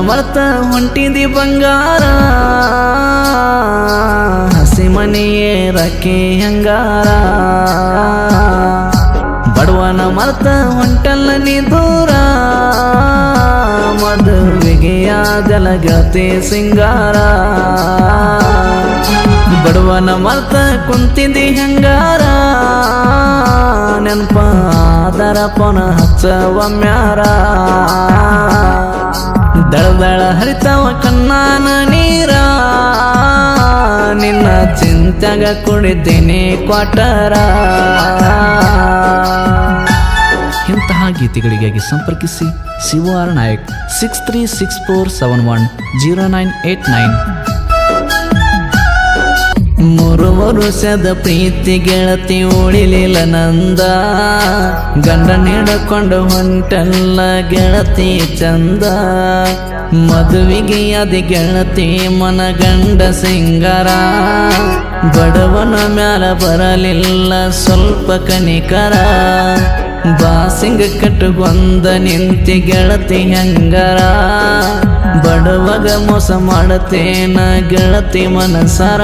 ಮರ್ತ ಹೊಂಟಿದಿ ಬಂಗಾರ. ಹಸಿ ಮನೆಯೇ ರಕ್ಕೆ ಹಂಗಾರ. ಬಡವನ ಮರ್ತ ಹೊಂಟಲ್ಲ ನೀ ದೂರ. ಮದುವೆಗೆಯ ಜಲಗತೆ ಸಿಂಗಾರ. ಬಡವನ ಮರ್ತ ಕುಂತಿದಿ ಹಂಗಾರ. ನೆನಪಾದರ ಪೊನ ಹಚ್ಚವಮ್ಯಾರ ದಳದಳ ಹರಿತವ ಕಣ್ಣಾನ ನೀರ. ನಿನ್ನ ಚಿಂತ್ಯಾಗ ಕುಡಿತೀನಿ ಕ್ವಾಟರ. ಇಂತಹ ಗೀತೆಗಳಿಗಾಗಿ ಸಂಪರ್ಕಿಸಿ Shivar Nayak six three six four seven one zero nine eight nine ಮೂರು ವರುಷದ ಪ್ರೀತಿ ಗೆಳತಿ ಉಳಿಲಿಲ್ಲ ನಂದ. ಗಂಡ ನೀಡಕೊಂಡು ಹೊಂಟಲ್ಲ ಗೆಳತಿ ಚಂದ. ಮದುವೆಗೆ ಅದಿ ಗೆಳತಿ ಮನ ಗಂಡ ಸಿಂಗರ. ಬಡವನ ಮ್ಯಾಲ ಬರಲಿಲ್ಲ ಸ್ವಲ್ಪ ಕನಿಕರ. ಬಾಸಿಂಗ ಕಟ್ಟುಗೊಂದ ನಿಂತಿ ಗೆಳತಿ ಹೆಂಗರ. ಬಡವಗ ಮೋಸ ಮಾಡತೇನ ಗೆಳತಿ ಮನಸರ?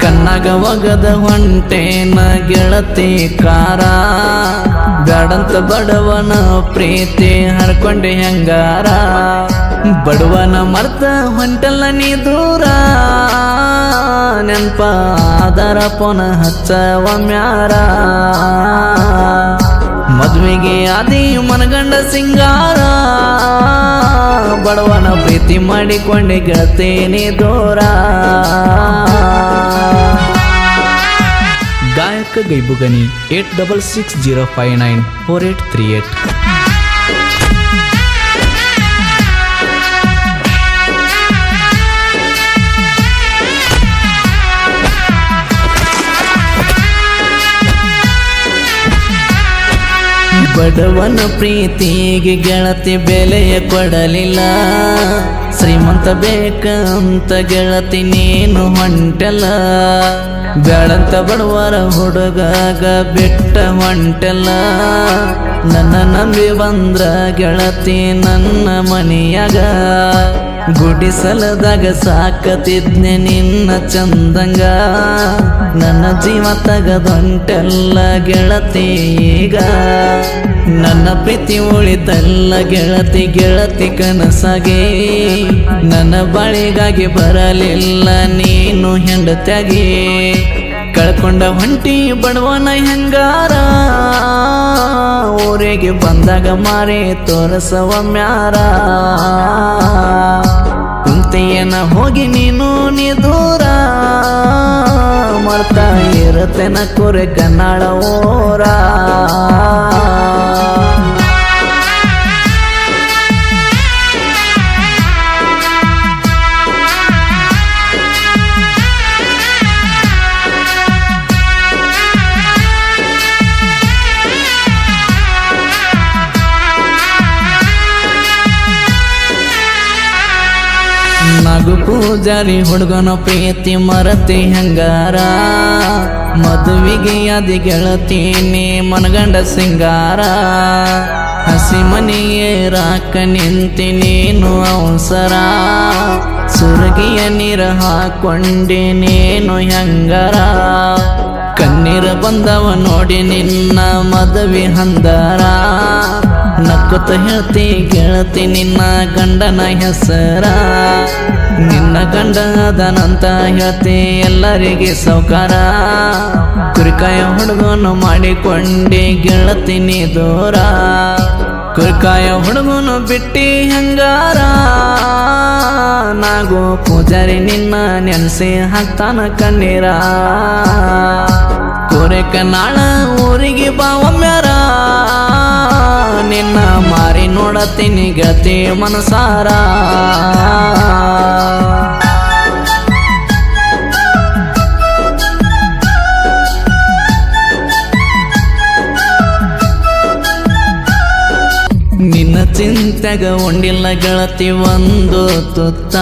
ಕಣ್ಣಾಗ ಒಗದ ಹೊಂಟೇನ ಗೆಳತಿ ಕಾರ? ಬ್ಯಾಡಂತ ಬಡವನ ಪ್ರೀತಿ ಹರ್ಕೊಂಡೆ ಹೆಂಗಾರ? ಬಡವನ ಮರ್ತ ಹೊಂಟಲ್ಲ ನೀ ದೂರ? ನೆನ್ಪ ಅದರ ಪೊನ ಹಚ್ಚವ ಮ್ಯಾರ? ಮದ್ವೆಗೆ ಆದಿ ಮನಗಂಡ ಸಿಂಗಾರ, ಬಡವನ ಪ್ರೀತಿ ಮಾಡಿಕೊಂಡೆ ಗೆಳತೇನೆ ದೋರ. ಗಾಯಕ Gaibugani eight double six zero five nine four eight three eight. ಬಡವನ ಪ್ರೀತಿಗೆ ಗೆಳತಿ ಬೆಲೆಯ ಕೊಡಲಿಲ್ಲ. ಶ್ರೀಮಂತ ಬೇಕಂತ ಗೆಳತಿ ನೀನು ಹೊಂಟಲ್ಲ ಬೇಡಂತ ಬಡವರ ಹುಡುಗಾಗ ಬಿಟ್ಟ ಹೊಂಟಲ್ಲ ನನ್ನ ನಂಬಿ ಬಂದ್ರ ಗೆಳತಿ ನನ್ನ ಮನೆಯಾಗ. ಗುಡಿಸಲದಾಗ ಸಾಕತಿದ್ನೆ ನಿನ್ನ ಚಂದಂಗ. ನನ್ನ ಜೀವ ತಗದೊಂಟೆಲ್ಲ ಗೆಳತಿ ಈಗ. ನನ್ನ ಪ್ರೀತಿ ಉಳಿತಲ್ಲ ಗೆಳತಿ ಗೆಳತಿ ಕನಸಾಗಿ. ನನ್ನ ಬಳಿಗಾಗಿ ಬರಲಿಲ್ಲ ನೀನು ಹೆಂಡತ್ಯಾಗೆ. ಕಳ್ಕೊಂಡ ಹೊಂಟಿ ಬಡವನ ಹೆಂಗಾರ? ಊರಿಗೆ ಬಂದಾಗ ಮಾರಿ ತೋರಿಸವ ಮ್ಯಾರ. ಕುಂತೆಯನ್ನ ಹೋಗಿ ನೀನು ನೀ ದೂರ ಮಾಡ್ತಾ ಇರತ್ತೆನ ಕೊರೆ ಕನ್ನಡ ಓರ. ಪೂಜಾರಿ ಹುಡುಗನ ಪ್ರೀತಿ ಮರತಿ ಹಂಗಾರ? ಮದುವಿಗೆ ಅದಿ ಗೆಳತೀನಿ ಮನಗಂಡ ಸಿಂಗಾರ. ಹಸಿ ಮನೆಯೇ ರಾಕ ನಿಂತಿ ನೀನು ಅವಸರ. ಸುರಗಿಯ ನೀರ ಹಾಕೊಂಡೆ ನೀನು ಹೆಂಗರ? ಕಣ್ಣೀರ ಬಂದವ ನೋಡಿ ನಿನ್ನ ಮದುವೆ ಹಂದರ. ನಕ್ಕುತ್ತ ಹೇಳ್ತಿ ಗೆಳತಿ ನಿನ್ನ ಗಂಡನ ಹೆಸರ. ನಿನ್ನ ಗಂಡ ಅದನಂತ ಹೇಳ್ತಿ ಎಲ್ಲರಿಗೆ ಸೌಕಾರ ಕುರಿಕಾಯ ಹುಡುಗನು ಮಾಡಿಕೊಂಡಿ ಗೆಳತಿನಿ ದೂರ. ಕುರಿಕಾಯ ಹುಡುಗನು ಬಿಟ್ಟಿ ಹೆಂಗಾರ. ನಾಗೋ ಪೂಜಾರಿ ನಿನ್ನ ನೆನೆಸಿ ಹಾಕ್ತಾನ ಕಣ್ಣೀರ. ಕೋರೆಕ ನಾಳ ಊರಿಗೆ ಬಾವಮ್ಯಾರ ಮಾರಿ ಗತಿ ಮನಸಾರ. ನಿನ್ನ ಚಿಂತೆಗ ಉಂಡಿಲ್ಲ ಗೆಳತಿ ಒಂದು ತುತ್ತ.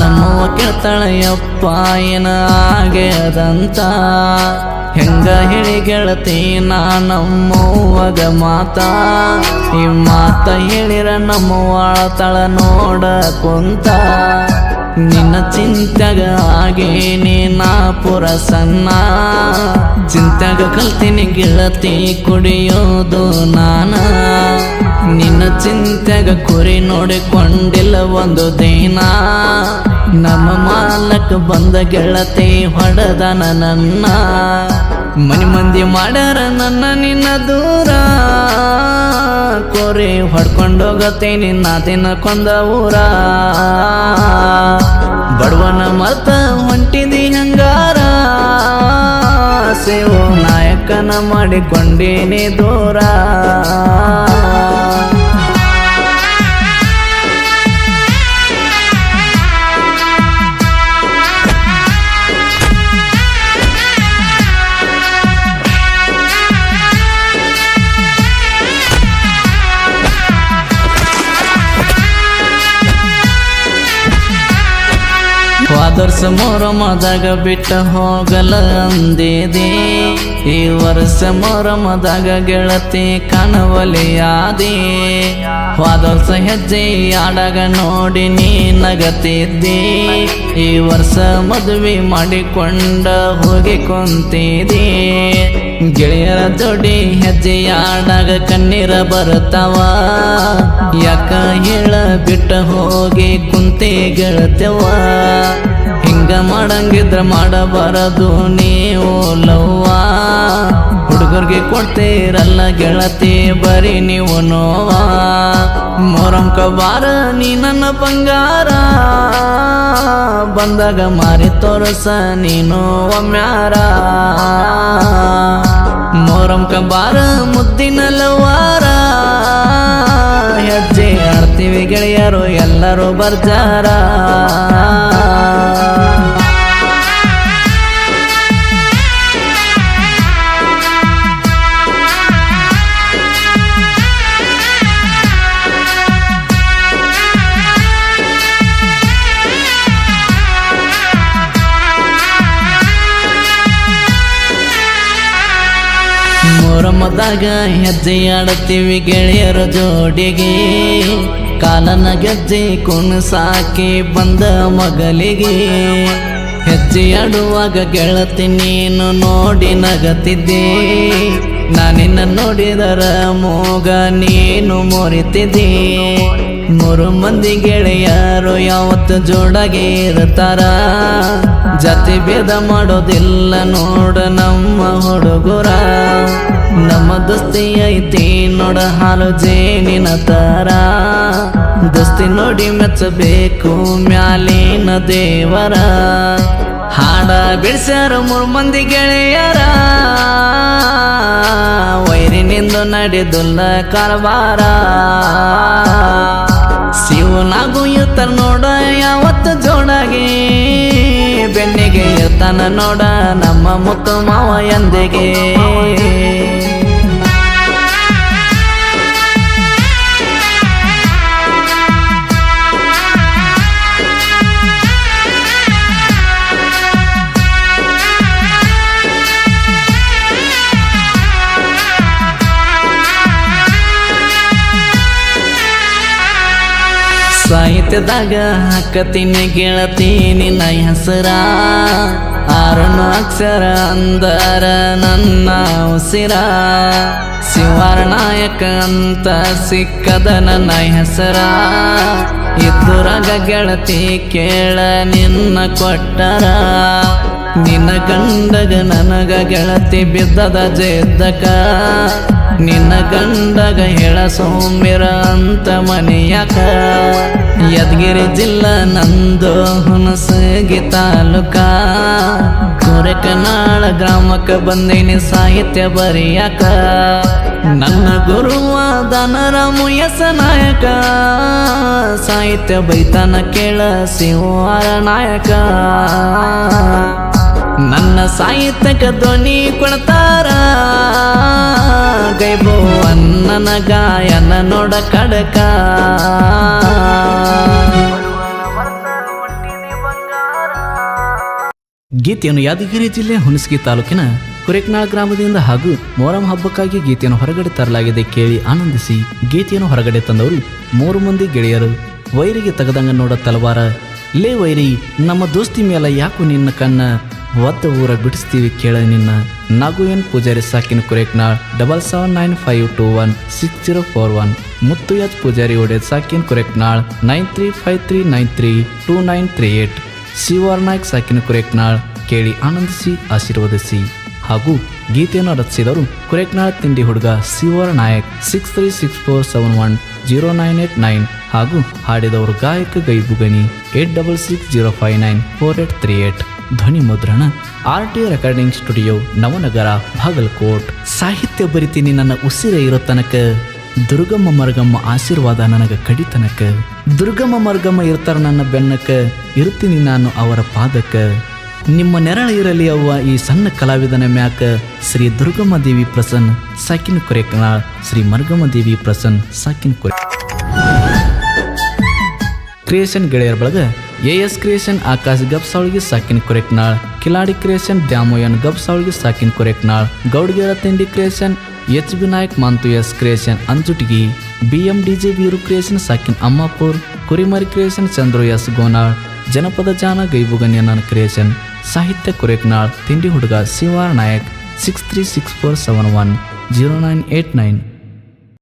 ನಮ್ಮವ್ವ ಕೇಳ್ತಾಳೆಯಪ್ಪ ಏನ ಆಗ್ಯದಂತ. ಹೆಂಗ ಹೇಳಿ ಗೆಳತಿ, ನಾ ನಮ್ಮವ್ವಗ ಮಾತ. ಈ ಮಾತ ಹೇಳಿರ ನಮ್ಮವ್ವ ಒಳತಳ ನೋಡ ಕುಂತ. ನಿನ್ನ ಚಿಂತ್ಯಾಗ ಆಗೇನಿ ನಾ ಸಣ್ಣ. ಚಿಂತ್ಯಾಗ ಕಲ್ತೀನಿ ಗೆಳತಿ ಕುಡಿಯೋದು ನಾನ. ನಿನ್ನ ಚಿಂತೆಗ ಕುರಿ ನೋಡಿಕೊಂಡಿಲ್ಲ ಒಂದು ದಿನ. ನಮ್ಮ ಮಾಲಕ್ ಬಂದ ಗೆಳತಿ ಹೊಡೆದನ ನನ್ನ. ಮನಿ ಮಂದಿ ಮಾಡ್ಯಾರ ನನ್ನ ನಿನ್ನ ದೂರ. ಕೋರಿ ನಿನ್ನ ದಿನ ಕೊಂದ ಊರ. ಬಡವನ ಮತ ಹೊಂಟಿದಿ ಹಂಗಾರ. ಸೇವು ನಾಯಕನ ಮಾಡಿಕೊಂಡೇನೆ ದೂರ. ವಾದರ್ಸ ಮೊರಮದಾಗ ಬಿಟ್ಟ ಹೋಗಲ ಅಂದಿದೆ. ಈ ವರ್ಷ ಮೊರಮದಾಗ ಗೆಳತಿ ಕನವಲಿಯಾದೆ ವರ್ಷ ಹೆಜ್ಜೆ ಆಡಾಗ ನೋಡಿ ನೀ ನಗತಿದ್ದಿ. ಈ ವರ್ಷ ಮದುವೆ ಮಾಡಿಕೊಂಡ ಹೋಗಿ ಕುಂತಿದೆ. ಗೆಳೆಯರ ಜೋಡಿ ಹೆಜ್ಜೆ ಆಡಾಗ ಕಣ್ಣೀರ ಬರ್ತಾವ ಯಾಕ ಹೇಳ ಬಿಟ್ಟ ಹೋಗಿ ಕುಂತಿ ಗೆಳತವ ಹಿಂಗ ಮಾಡಂಗಿದ್ರ ಮಾಡಬಾರದು ನೀವು, ಲವ್ವ. ಹುಡುಗರಿಗೆ ಕೊಡ್ತೀರಲ್ಲ ಗೆಳತಿ, ಬರೀ ನೀವು ನೋವ. ಮೊರಂಕ ಬಾರ, ನೀ ನನ್ನ ಬಂಗಾರ. ಬಂದಾಗ ಮಾರಿ ತೋರಸ ನೀನು ಒಮ್ಮ್ಯಾರ ಮೊರಂಕ ಬಾರ, ಮುದ್ದಿನ ಲವಾರ ಹೆಜ್ಜೆ ಆಡ್ತೀವಿ ಗೆಳೆಯರು, ಎಲ್ಲರೂ ಬರ್ಜಾರ. ಮೊರಮದಾಗ ಹೆಜ್ಜೆ ಆಡತ್ತೀವಿ ಗೆಳೆಯರ ಜೋಡಿಗೆ. ಕಾಲನ ಗೆಜ್ಜೆ ಕುಣಸಾಕಿ ಬಂದ ಮಗಲಿಗೆ. ಹೆಜ್ಜೆ ಆಡುವಾಗ ಗೆಳತಿ ನೀನು ನೋಡಿ ನಗತಿದ್ದೆ. ನಾನಿನ್ನ ನೋಡಿದರ ಮೋಗ ನೀನು ಮೊರಿತಿದ್ದೆ. ಮೂರು ಮಂದಿ ಗೆಳೆಯರು ಯಾವತ್ತು ಜೋಡಾಗೆ ಇರ್ತಾರ? ಜಾತಿ ಭೇದ ಮಾಡೋದಿಲ್ಲ ನೋಡ ನಮ್ಮ ಹುಡುಗರ. ನಮ್ಮ ದೋಸ್ತಿ ಐತಿ ನೋಡ ಹಾಲು ಜೇನಿನ ತರ. ದೋಸ್ತಿ ನೋಡಿ ಮೆಚ್ಚಬೇಕು ಮ್ಯಾಲಿನ ದೇವರ. ಹಾಡ ಬಿಡ್ಸ್ಯಾರ ಮೂರು ಮಂದಿ ಗೆಳೆಯರ. ವೈರಿನಿಂದ ನಡೆದುಲ್ಲ ಕಾರವಾರ. ಶಿವನಾಗು ಇರ್ತಾನ ನೋಡ ಯಾವತ್ತು ಜೋಡಾಗಿ? ಬೆನ್ನಿಗೆ ಇರ್ತಾನ ನೋಡ ನಮ್ಮ ಮುತ್ತು ಮಾವ ಎಂದಿಗೆ? ಸಾಹಿತ್ಯದಾಗ ಹಾಕತೀನಿ ಗೆಳತೀನಿ ನ ಹೆಸರ. ಆರನು ಅಕ್ಷರ ಅಂದರ ನನ್ನ ಉಸಿರ. ಶಿವಾರನಾಯಕ ಅಂತ ಸಿಕ್ಕದ ನನ್ನ ಹೆಸರ. ಇದ್ದುರಾಗ ಗೆಳತಿ ಕೇಳ ನಿನ್ನ ಕೊಟ್ಟರ. ನಿನ್ನ ಗಂಡಗ ನನಗ ಗೆಳತಿ ಬಿದ್ದದ ಜೆದ್ದಕ. ನಿನ್ನ ಗಂಡಗ ಹೇಳ ಸೌಮ್ಯರ ಅಂತ ಮನೆಯಾಕ. ಯದಗಿರಿ ಜಿಲ್ಲಾ ನಂದು ಹುಣಸಗಿ ತಾಲೂಕ. ಕೊರೆಕನಾಳ ಗ್ರಾಮಕ್ಕೆ ಬಂದೀನಿ ಸಾಹಿತ್ಯ ಬರೆಯಕ. ನನ್ನ ಗುರುವ ಎಸ ನಾಯಕ. ಸಾಹಿತ್ಯ ಬೈತಾನ ಕೇಳ ಶಿವಾರ ನಾಯಕ. ನನ್ನ ಸಾಹಿತ್ಯಕ ಧ್ವನಿ ಕೊಡ್ತಾರ ಗೈಬೋ ಅನ್ನನ ಗಾಯನ ನೋಡ ಕಡಕ. ಗೀತೆಯನ್ನು ಯಾದಗಿರಿ ಜಿಲ್ಲೆ ಹುಣಸಗಿ ತಾಲೂಕಿನ ಕುರೆಕ್ನಾಳ್ ಗ್ರಾಮದಿಂದ ಹಾಗೂ ಮೊಹರಂ ಹಬ್ಬಕ್ಕಾಗಿ ಗೀತೆಯನ್ನು ಹೊರಗಡೆ ತರಲಾಗಿದೆ ಕೇಳಿ ಆನಂದಿಸಿ ಗೀತೆಯನ್ನು ಹೊರಗಡೆ ತಂದವರು ಮೂರು ಮಂದಿ ಗೆಳೆಯರು. ವೈರಿಗೆ ತಗದಂಗ ನೋಡ ತಲವಾರ ಲೇ ವೈರಿ, ನಮ್ಮ ದೋಸ್ತಿ ಮೇಲೆ ಯಾಕು ನಿನ್ನ ಕಣ್ಣ ಒತ್ತ ಊರ ಬಿಡಿಸ್ತೀವಿ ಕೇಳ ನಿನ್ನ. Nagu Pujari ಸಾಕಿನ Kureknal double seven nine five two one six zero four one Muttu Pujari ಒಡೆ ಸಾಕಿನ Kureknal nine three five three nine three two nine three eight Shivar Naik ಸಾಕಿನ ಕುರೆಕ್ನಾಳ್ ಕೇಳಿ ಆನಂದಿಸಿ, ಆಶೀರ್ವದಿಸಿ. ಹಾಗೂ ಗೀತೆಯನ್ನು ರಚಿಸಿದವರು ಕುರೆಕ್ನಾಳ್ ತಿಂಡಿ ಹುಡುಗ Shivar Nayak six three six four seven one zero nine eight nine ಹಾಗೂ ಹಾಡಿದವರು ಗಾಯಕ Gaibugani eight double six zero five nine four eight three eight ಧ್ವನಿ ಮುದ್ರಣ R T recording studio, Navanagar, Bagalkot. ಸಾಹಿತ್ಯ ಬರಿತೀನಿ ನನ್ನ ಉಸಿರೇ ಇರೋ ತನಕ. ದುರ್ಗಮ್ಮ ಮರಗಮ್ಮ ಆಶೀರ್ವಾದ ನನಗ ಕಡಿತನಕ ದುರ್ಗಮ್ಮ ಮರಗಮ್ಮ ಇರ್ತಾರ ನನ್ನ ಬೆನ್ನಕ. ಇರ್ತೀನಿ ನಾನು ಅವರ ಪಾದಕ್ಕ ನಿಮ್ಮ ನೆರಳು ಇರಲಿ ಅವ್ವ ಈ ಸಣ್ಣ ಕಲಾವಿದನ ಮ್ಯಾಕ ಶ್ರೀ ದುರ್ಗಮ್ಮ ದೇವಿ ಪ್ರಸನ್ನ ಸಾಕಿನ ಕೊರೆಕನಾಳ್ ಶ್ರೀ ಮರ್ಗಮ್ಮ ದೇವಿ ಪ್ರಸನ್ನ ಸಾಕಿನ ಕೊರೆ. ಕ್ರಿಯೇಷನ್ ಗೆಳೆಯರ ಬಳಗ ಎ ಎಸ್ ಕ್ರಿಯೇಷನ್ ಆಕಾಶ್ ಗಬ್ಸಾವಳಿಗೆ ಸಾಕಿನ ಕೊರೆಕ್ನಾಳ್ ಕಿಲಾಡಿ ಕ್ರಿಯೇಷನ್ ದ್ಯಾಮೋಯನ್ ಗಬ್ಸಾವಳಿಗೆ ಸಾಕಿನ ಕೊರೆಕ್ನಾಳ್ ಗೌಡ್ಗೇರ ತಿಂಡಿ creation H B Nayak Mantu S creation Anjutigi B M D J Veeru creation ಸಾಕಿನ್ Ammapur, ಕುರಿಮರಿ ಕ್ರಿಯೇಷನ್ ಚಂದ್ರು ಎಸ್ ಗೋನಾಳ್, ಜನಪದ ಜಾನ ಗೈಬುಗನ್ಯನ ಕ್ರಿಯೇಷನ್ ಸಾಹಿತ್ಯ ಕೊರೆಕ್ನಾಳ್, ತಿಂಡಿ ಹುಡುಗ Shivar Nayak six three six four seven one zero nine eight nine